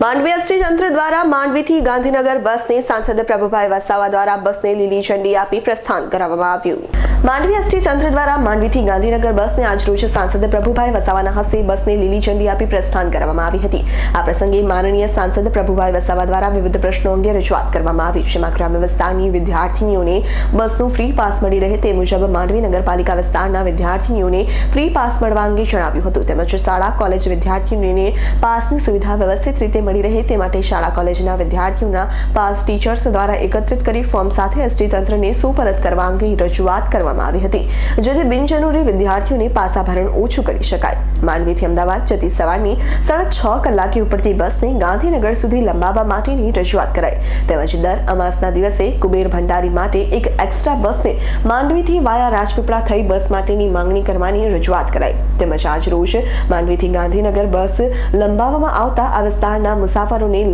માંડવી અસ્થિતંત્ર તંત્ર દ્વારા માંડવીથી ગાંધીનગર બસને સાંસદ પ્રભુભાઈ વસાવા દ્વારા બસને લીલી ઝંડી આપી પ્રસ્થાન કરાવવામાં આવ્યું. માંડવી એસટી તંત્ર દ્વારા માંડવીથી ગાંધીનગર બસને આજરોજ સાંસદ પ્રભુભાઈ વસાવાના હસ્તે બસને લીલી ઝંડી આપી પ્રસ્થાન કરવામાં આવી હતી. આ પ્રસંગે માનનીય સાંસદ પ્રભુભાઈ વસાવા દ્વારા વિવિધ પ્રશ્નો અંગે રજૂઆત કરવામાં આવી. જેમાં ગ્રામ્ય વિસ્તારની વિદ્યાર્થીનીઓને બસનું ફ્રી પાસ મળી રહે તે મુજબ માંડવી નગરપાલિકા વિસ્તારના વિદ્યાર્થીનીઓને ફ્રી પાસ મળવા અંગે જણાવ્યું હતું. તેમજ શાળા, કોલેજ વિદ્યાર્થીઓને પાસની સુવિધા વ્યવસ્થિત રીતે મળી રહે તે માટે શાળા, કોલેજના વિદ્યાર્થીઓના પાસ ટીચર્સ દ્વારા એકત્રિત કરી ફોર્મ સાથે એસટી તંત્રને સુપરત કરવા અંગે રજૂઆત કરવામાં આવી હતી, જેથી બિનજરૂરી વિદ્યાર્થીઓને પાસાભરણ ઓછું કરી શકાય. માંડવીથી અમદાવાદ જતી સવારની સાડા છ કલાકે ઉપડતી બસને ગાંધીનગર સુધી લંબાવવા માટેની રજૂઆત કરાઈ. તેમજ દર અમાસના દિવસે કુબેર ભંડારી માટે એક એક્સ્ટ્રા બસને માંડવીથી વાયા રાજપીપળા થઈ બસ માટેની માંગણી કરવાની રજૂઆત કરાઈ. તેમજ આજ રોજ માંડવીથી ગાંધીનગર બસ લંબાવવામાં આવતા આ વિસ્તારના મુસાફરોને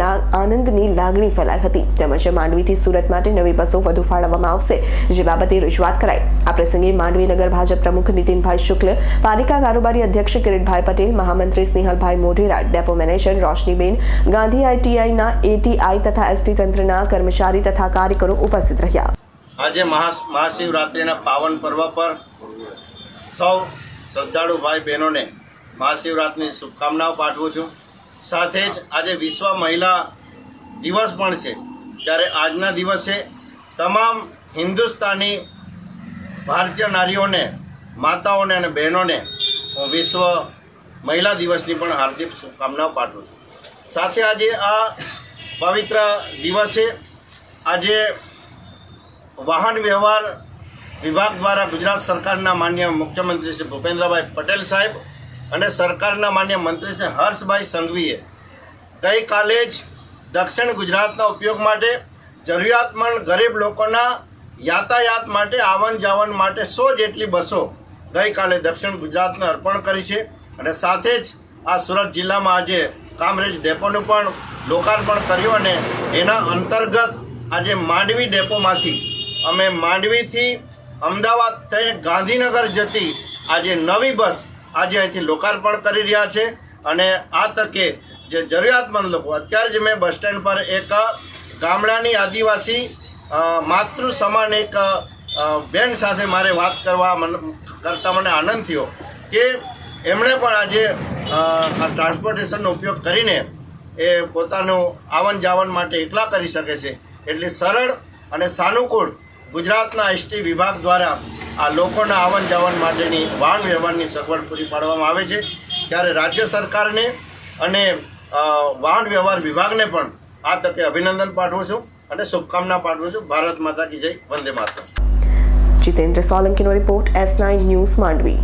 આનંદની લાગણી ફેલાઈ હતી. તેમજ માંડવીથી સુરત માટે નવી બસો વધુ ફાળવવામાં આવશે, જે બાબતે રજૂઆત કરાઈ. આ પ્રસંગે માંડવી નગર ભાજપ પ્રમુખ નીતિનભાઈ શુક્લ, પાલિકા કારોબારી અધ્યક્ષ કિરીટભાઈ પટેલ, મહામંત્રી સ્નેહલભાઈ મોઢેરા, ડેપો મેનેજર રોશનીબેન, ગાંધી આઈટીઆઈના એટીઆઈ તથા એસટી તંત્રના કર્મચારી તથા કાર્યકરો ઉપસ્થિત રહ્યા. આજે મહા મહાશિવરાત્રિના પાવન પર્વ પર સૌ શ્રદ્ધાળુ ભાઈ બહેનોને મહાશિવરાત્રિની શુભકામનાઓ પાઠવું છું. સાથે જ આજે વિશ્વ મહિલા દિવસ પણ છે. ત્યારે આજના દિવસે તમામ હિન્દુસ્તાની ભારતીય નારીઓને, માતાઓને અને બહેનોને હું વિશ્વ મહિલા દિવસની પણ હાર્દિક શુભકામનાઓ પાઠવું છું. સાથે આજે આ પવિત્ર દિવસે આજે વાહન વ્યવહાર વિભાગ દ્વારા ગુજરાત સરકારના માન્ય મુખ્યમંત્રી શ્રી ભૂપેન્દ્રભાઈ પટેલ સાહેબ અને સરકારના માન્ય મંત્રી શ્રી હર્ષભાઈ સંઘવીએ ગઈકાલે જ દક્ષિણ ગુજરાતના ઉપયોગ માટે જરૂરિયાતમંદ ગરીબ લોકોના યાતાયાત માટે આવન જાવન માટે સો જેટલી બસો ગઈકાલે દક્ષિણ ગુજરાતને અર્પણ કરી છે. અને સાથે જ આ સુરત જિલ્લામાં આજે કામરેજ ડેપોનું પણ લોકાર્પણ કર્યું અને એના અંતર્ગત આજે માંડવી ડેપોમાંથી અમે માંડવીથી અમદાવાદ થઈને ગાંધીનગર જતી આજે નવી બસ આજે અહીંથી લોકાર્પણ કરી રહ્યા છે. અને આ તકે જે જરૂરિયાતમંદ લોકો, અત્યારે જ મેં બસ સ્ટેન્ડ પર એક ગામડાની આદિવાસી માતૃ સમાન એક બેન સાથે મારે વાત કરવા કરતાં મને આનંદ થયો કે એમણે પણ આજે આ ટ્રાન્સપોર્ટેશનનો ઉપયોગ કરીને એ પોતાનું આવન જાવન માટે એકલા કરી શકે છે. એટલે સરળ અને સાનુકૂળ ગુજરાતના એસટી વિભાગ દ્વારા આ લોકોના આવન જાવન માટેની વાહન વ્યવહારની સગવડ પૂરી પાડવામાં આવે છે. ત્યારે રાજ્ય સરકારને અને વાહન વ્યવહાર વિભાગને પણ આ તકે અભિનંદન પાઠવું છું. અને શુભકામના પાઠવું છું. ભારત માતા કી જય. વંદે માતા Jitendra સોલંકીનો report S nine news Mandvi.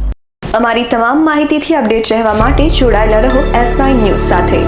અમારી તમામ માહિતીથી અપડેટ રહેવા માટે જોડાયેલા રહો એસ નાઇન ન્યૂઝ સાથે.